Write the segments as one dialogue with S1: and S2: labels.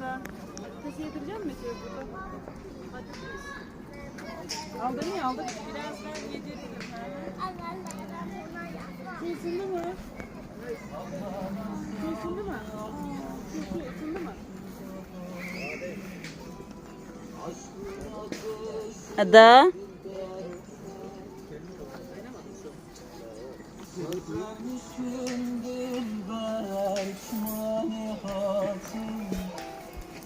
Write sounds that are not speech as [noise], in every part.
S1: da. Taşı yedireceğim mi Mete'ye burada? Hadi. Aldın ya aldık. Biraz ben yediririm. Isındı mı? Isındı mı? Isındı mı?
S2: Ada. Teho.
S3: Mangalı boşluk oyna. Yok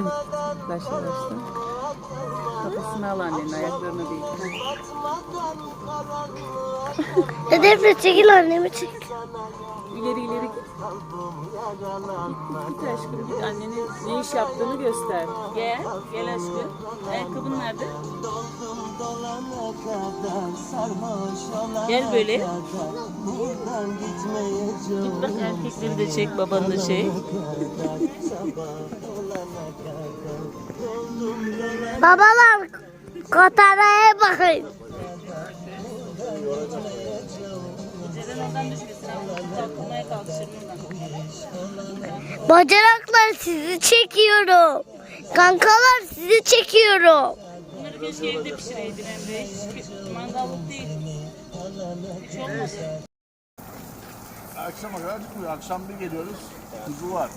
S2: Evet. Başla başla. Kafasını al annenin ayaklarına değil. [laughs]
S4: Hedefle çekil annemi çek.
S2: İleri ileri git. Aşkım git annenin ne iş yaptığını göster. Gel gel aşkım. Ayakkabın nerede? Gel böyle. Git bak erkekleri de çek babanı da çek.
S4: Babalar kotaraya bakın. Bacanaklar sizi çekiyorum. Kankalar sizi çekiyorum.
S2: Bunları keşke evde pişireydin Emre. Hiç mangallık değil. Hiç olmaz.
S3: Akşama kadar çıkmıyor. Akşam bir geliyoruz. Kuzu var.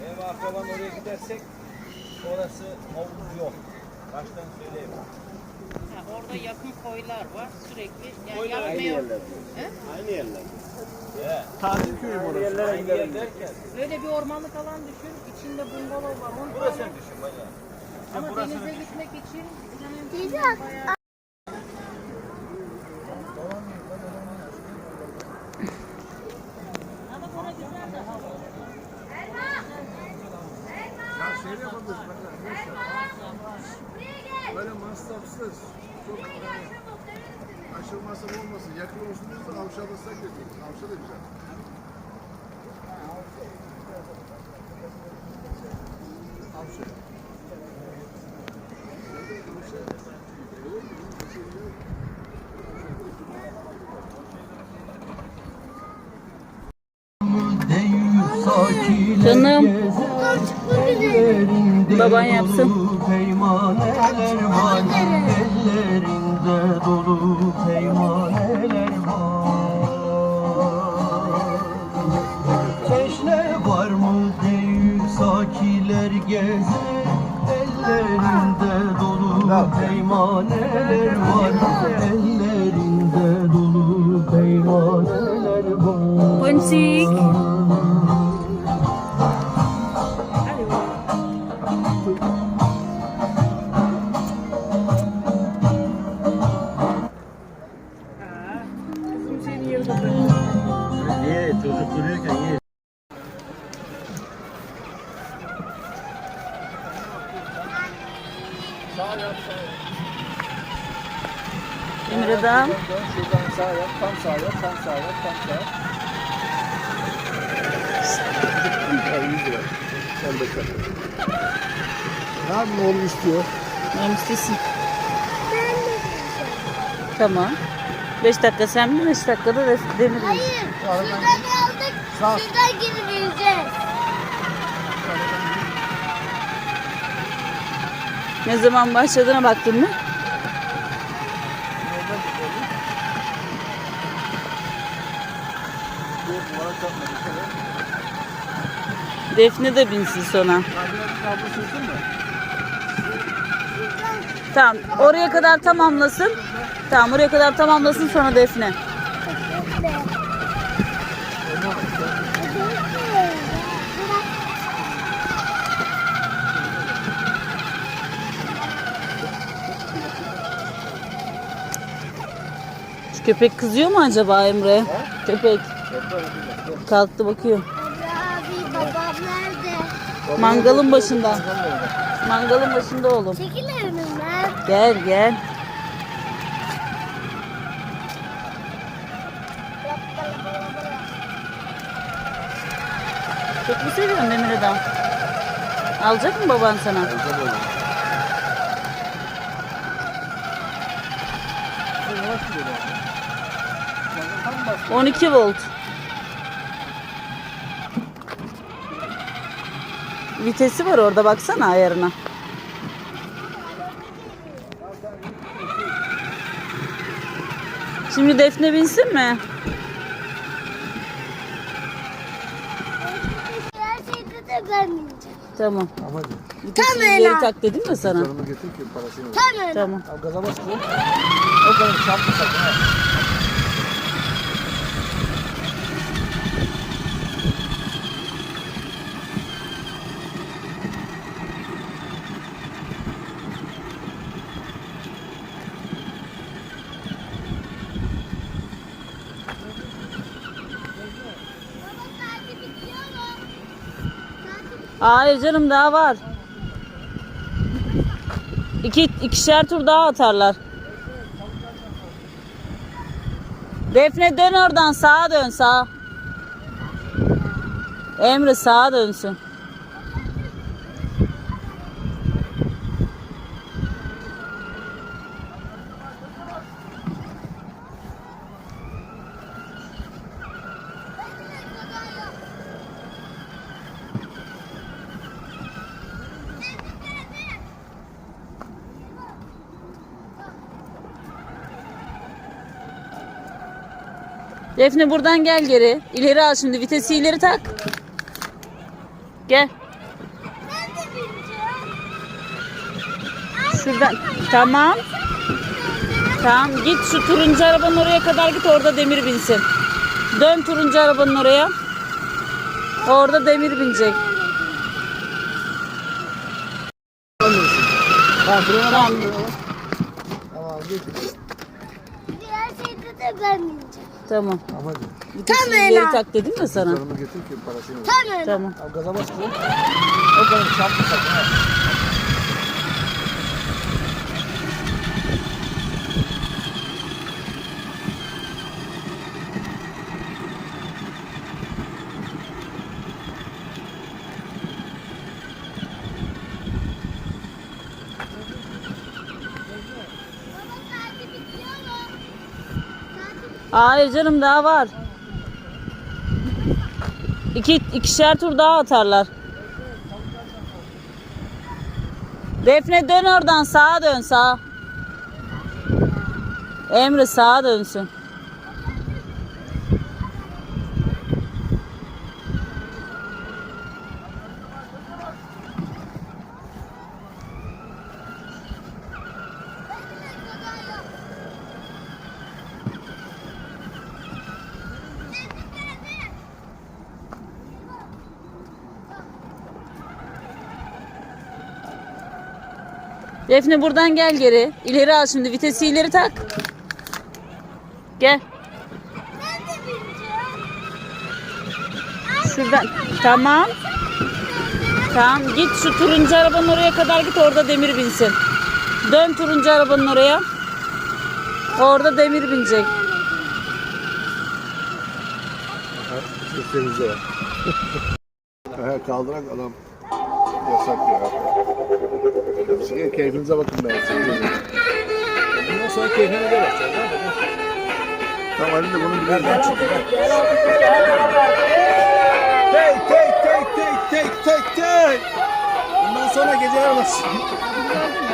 S5: Benim akraban oraya gidersek orası havlu yok. Baştan söyleyeyim.
S2: Ha, orada yakın koylar var sürekli. Yani
S5: Koylar aynı yerler.
S2: He?
S5: Aynı yerler.
S3: Tatil köyü
S5: Aynı
S3: burası.
S5: yerlere gidelim derken.
S2: Böyle bir ormanlık alan düşün. İçinde bungalov var. On
S5: Burası
S2: tane.
S5: düşün bana.
S2: Ama denize gitmek için
S4: Teyze,
S2: bayağı Ama buna güzel de hava.
S3: Ya şey de yapabiliriz. Bakın arkadaşlar. Böyle masrafsız. Çok masraf olmasın. Yakın olsun diyoruz da avşalasak değil. Avşa da güzel. Avşa.
S2: Canım. Baban yapsın.
S6: Ellerinde dolu peymaneler var. Çeşne var mı deyip sakiler gezer ellerinde dolu peymaneler var. Ellerinde dolu peymaneler var.
S2: Ponçik. Emre'den.
S3: Dön şuradan sağa yap. Tam sağa yap. Tam sağa yap. Tam sağa. Ya, yüz lira. Sen de kal. Ne yapayım oğlum istiyor?
S2: Namuslusun. Tamam. 5 dakika sen mi? 5 dakikada da Demir.
S4: Hayır. Şuradan aldık. Şuradan geri bineceğiz.
S2: Ne zaman başladığına baktın mı? Defne de binsin
S3: mü?
S2: Tamam. Oraya kadar tamamlasın. Tamam oraya kadar tamamlasın sonra Defne. Köpek kızıyor mu acaba Emre? Köpek. Kalktı bakıyor.
S4: Abi babam nerede?
S2: Mangalın başında. Mangalın başında oğlum.
S4: Çekil önümden.
S2: Gel gel. Çok mu seviyorsun Demir Adam? Alacak mı baban sana?
S3: Yavaş gidiyor bas.
S2: 12 volt. Vitesi var orada baksana ayarına. Şimdi Defne binsin mi? Tamam.
S3: Ama
S4: Tam öyle.
S2: tak dedim ya sana.
S3: canımı getir ki parasını.
S4: Tam öyle.
S2: Tamam.
S3: Gaza bas. O kadar çarptı sakın
S2: Hayır canım daha var. İki, ikişer tur daha atarlar. Defne dön oradan sağa dön sağa. Emre sağa dönsün. Defne buradan gel geri. İleri al şimdi vitesi ileri tak. Gel. Şuradan. Tamam. Tamam git şu turuncu arabanın oraya kadar git orada demir binsin. Dön turuncu arabanın oraya. Orada demir binecek.
S3: Tamam
S2: Tamam.
S3: Tamam
S4: de ben bineceğim.
S2: Tamam.
S3: Ama
S2: Vitesi
S4: Tam
S2: ileri
S4: öyle.
S2: tak dedim ya sana.
S3: canımı getir ki parasını ver.
S4: Tam öyle.
S2: Tamam.
S3: Abi gaza bas. O kadar çarptı sakın ha.
S2: Hayır canım daha var. İki, ikişer tur daha atarlar. Defne dön oradan sağa dön sağa. Emre sağa dönsün. Defne buradan gel geri. İleri al şimdi vitesi ileri tak. Gel. Şuradan. Tamam. Tamam git şu turuncu arabanın oraya kadar git orada demir binsin. Dön turuncu arabanın oraya. Orada demir binecek.
S3: Üstümüzde. [laughs] He kaldırak adam yasak ya. Sizin keyfinize bakın ben size.
S5: Bundan sonra keyfine de bakacağız.
S3: Tamam Ali de bunu bilir. Ben
S5: Tek tek tek tek tek tek tek. Bundan sonra geceler başlıyor.